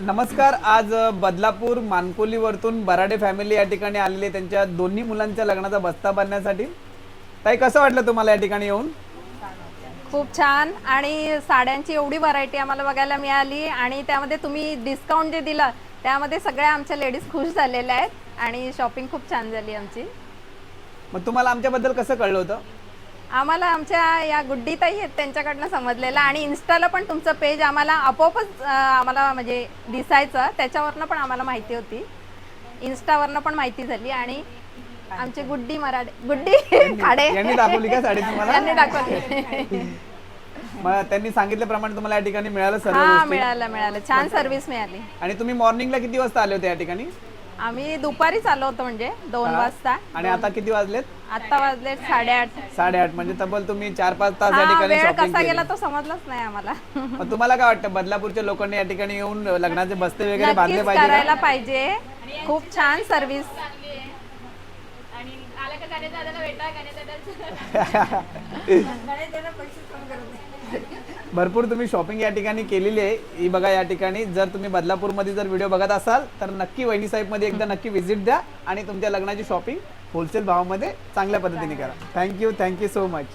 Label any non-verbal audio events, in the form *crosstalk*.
नमस्कार आज बदलापूर मानकोलीवरतून बराडे फॅमिली या ठिकाणी आलेली त्यांच्या दोन्ही मुलांच्या लग्नाचा बस्ता बांधण्यासाठी ताई कसं वाटलं तुम्हाला या ठिकाणी येऊन? खूप छान. आणि साड्यांची एवढी व्हरायटी आम्हाला बघायला मिळाली आणि त्यामध्ये तुम्ही डिस्काउंट जे दिलं त्यामध्ये सगळ्या आमच्या लेडीज खुश झालेल्या आहेत आणि शॉपिंग खूप छान झाली आमची. मग तुम्हाला आमच्याबद्दल कसं कळलं होतं? आम्हाला आमच्या या गुड्डीताई आहेत त्यांच्याकडनं समजलेलं आणि इन्स्टाला पण तुमचं पेज आम्हाला आपोआपच आम्हाला म्हणजे दिसायचं. त्याच्यावरनं पण आम्हाला माहिती होती. इन्स्टावरनं पण माहिती झाली आणि आमची गुड्डी मराठे गुड्डी खाडे. यांनी दाखवली का साडी तुम्हाला? त्यांनी दाखवली. मग त्यांनी सांगितल्याप्रमाणे तुम्हाला या ठिकाणी मिळालं सर्व हा गोष्टी. मिळालं मिळालं. छान सर्व्हिस मिळाली. आणि तुम्ही मॉर्निंगला किती वाजता आले होते या ठिकाणी? आम्ही दुपारी चालू होतो म्हणजे दोन वाजता. आणि आता किती वाजलेत? आता वाजले साडेआठ. साडेआठ म्हणजे तब्बल तुम्ही चार पाच तास या हा ठिकाणी वेळ शॉपिंग कसा केली. गेला तो समजलाच नाही आम्हाला. मग तुम्हाला काय वाटतं बदलापूरच्या लोकांनी या ठिकाणी येऊन लग्नाचे बस्ते वगैरे बांधले नक्कीच पाहिजे का? करायला पाहिजे. खूप छान सर्व्हिस आणि आला का गाणे दादाला भेटा गाणे *laughs* दादा भरपूर तुम्ही शॉपिंग या ठिकाणी केलेली आहे. ही बघा या ठिकाणी. जर तुम्ही बदलापूरमध्ये जर व्हिडिओ बघत असाल तर नक्की वहिनी साहेबमध्ये एकदा नक्की व्हिजिट द्या आणि तुमच्या लग्नाची शॉपिंग होलसेल भावामध्ये चांगल्या पद्धतीने करा. Thank you thank you so much